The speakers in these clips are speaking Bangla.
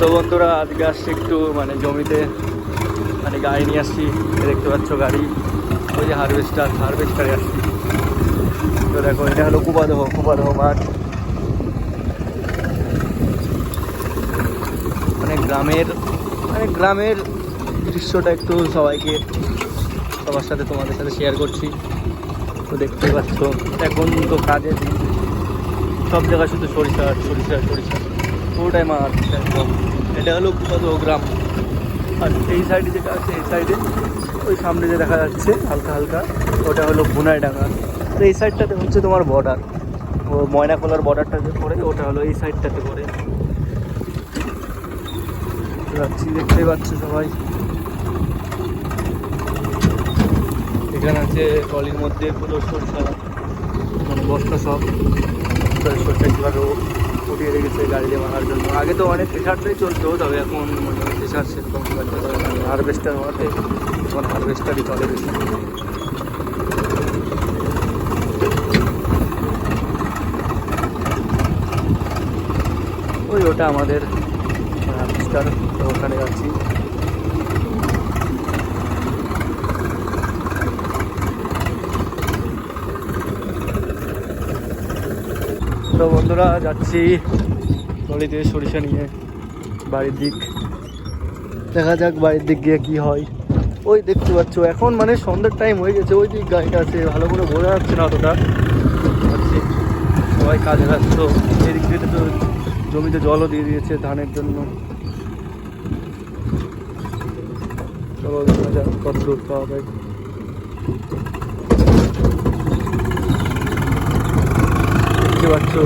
তো বন্ধুরা, আজকে আসছি একটু মানে জমিতে মানে গাড়ি নিয়ে আসছি। দেখতে পাচ্ছ গাড়ি, ওই যে হারভেস্টার হারভেস্টারে আসছি। তো দেখো, এটা হলো কুপাদহ কুপাদহ মাঠ। মানে গ্রামের মানে গ্রামের দৃশ্যটা একটু সবাইকে, সবার সাথে তোমাদের সাথে শেয়ার করছি। তো দেখতে পাচ্ছ, এখন তো কাজের সব জায়গায় শুধু সরিষা সরিষা সরিষা। পুরোটাই মাছ একদম। এটা হলো কত গ্রাম? আর এই সাইডে যেটা আছে, এই সাইডে ওই সামনে যে দেখা যাচ্ছে, হালকা হালকা, ওটা হলো বুনাইডাঙ্গা। তো এই সাইডটাতে হচ্ছে তোমার বর্ডার ও ময়নাকোলার বর্ডারটা যে পড়ে, ওটা হলো এই সাইডটাতে পড়ে। যাচ্ছি, দেখতেই পাচ্ছ সবাই। এখানে আছে টলির মধ্যে পুরো সরষা মানে বস্তা সব। সরষা কীভাবে উঠিয়ে রেখেছে গাড়ি দিয়ে মারার জন্য। আগে তো অনেক প্রেশারটাই চলতো, তবে এখন প্রেশার সেরকম হারভেস্টার হওয়াতে এখন হারভেস্টারই চলে বেশি। ওই ওটা আমাদের হারভেস্টার ওখানে যাচ্ছি তো বন্ধুরা যাচ্ছি নদীতে সরিষা নিয়ে বাড়ির দিক। দেখা যাক বাড়ির দিক গিয়ে কী হয়। ওই দেখতে পাচ্ছ, এখন মানে সন্ধ্যার টাইম হয়ে গেছে, ওই দিক গাড়িটা আছে, ভালো করে বোঝা যাচ্ছে না অতটা। সবাই কাজে ব্যস্ত। এদিক দিয়ে তো জমিতে জলও দিয়ে দিয়েছে ধানের জন্য। চলো দেখা যাক কত দূর পাওয়া যায়। পাচ্ছ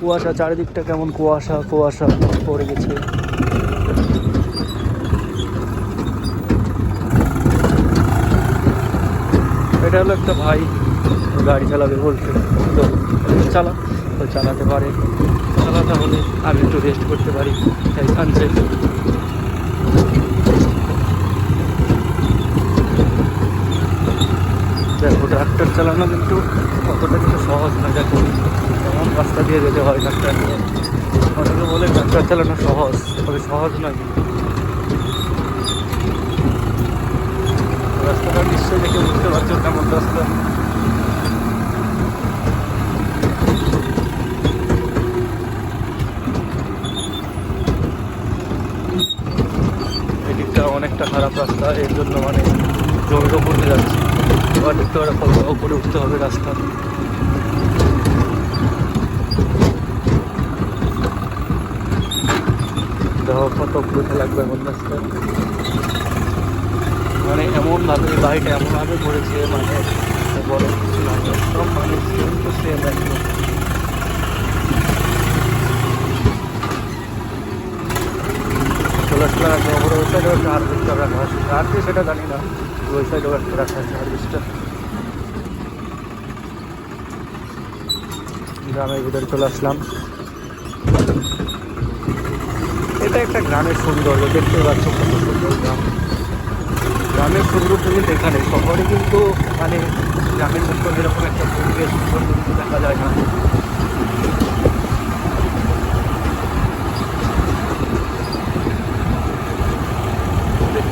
কুয়াশা, চারিদিকটা কেমন কুয়াশা কুয়াশা পড়ে গেছে। এটা হলো একটা ভাই, গাড়ি চালাবে বলছে। তো চালা তো চালাতে পারে। চালাতে হলে আমি একটু রেস্ট করতে পারি, তাই আনছে দেখো ট্রাক্টর চালানো কিন্তু অতটা কিন্তু সহজ না দেখো এমন রাস্তা দিয়ে যেতে হয় ট্রাক্টর নিয়ে। অনেকে বলে ট্রাক্টর চালানো সহজ, তবে সহজ নয় কিন্তু। রাস্তাটা নিশ্চয়ই দেখে বুঝতে পারছ কেমন রাস্তা। এদিকটা অনেকটা খারাপ রাস্তা, এর জন্য মানে জমির ওপর যাচ্ছি। এবার দেখতে পারে কত উপরে উঠতে হবে রাস্তা। কত উপরে লাগবে এমন রাস্তা। মানে এমনভাবে বাড়িটা এমনভাবে করেছে মানে বড় কিছু সব মানুষ তো সেম একদম চলে আসলাম ওপরে ওই সাইডেও একটা হারভেস্টার রাখা আছে আর কি সেটা জানি না ওই সাইডেও একটা রাখা আছে হারভেস্টার গ্রামের ভিতরে চলে আসলাম। এটা একটা গ্রামের সৌন্দর্য দেখতে পাচ্ছ কত সুন্দর গ্রাম। গ্রামের সৌন্দর্য কিন্তু এখানে, শহরে কিন্তু মানে গ্রামের মতো এরকম একটা পরিবেশ সৌন্দর্য দেখা যায় না।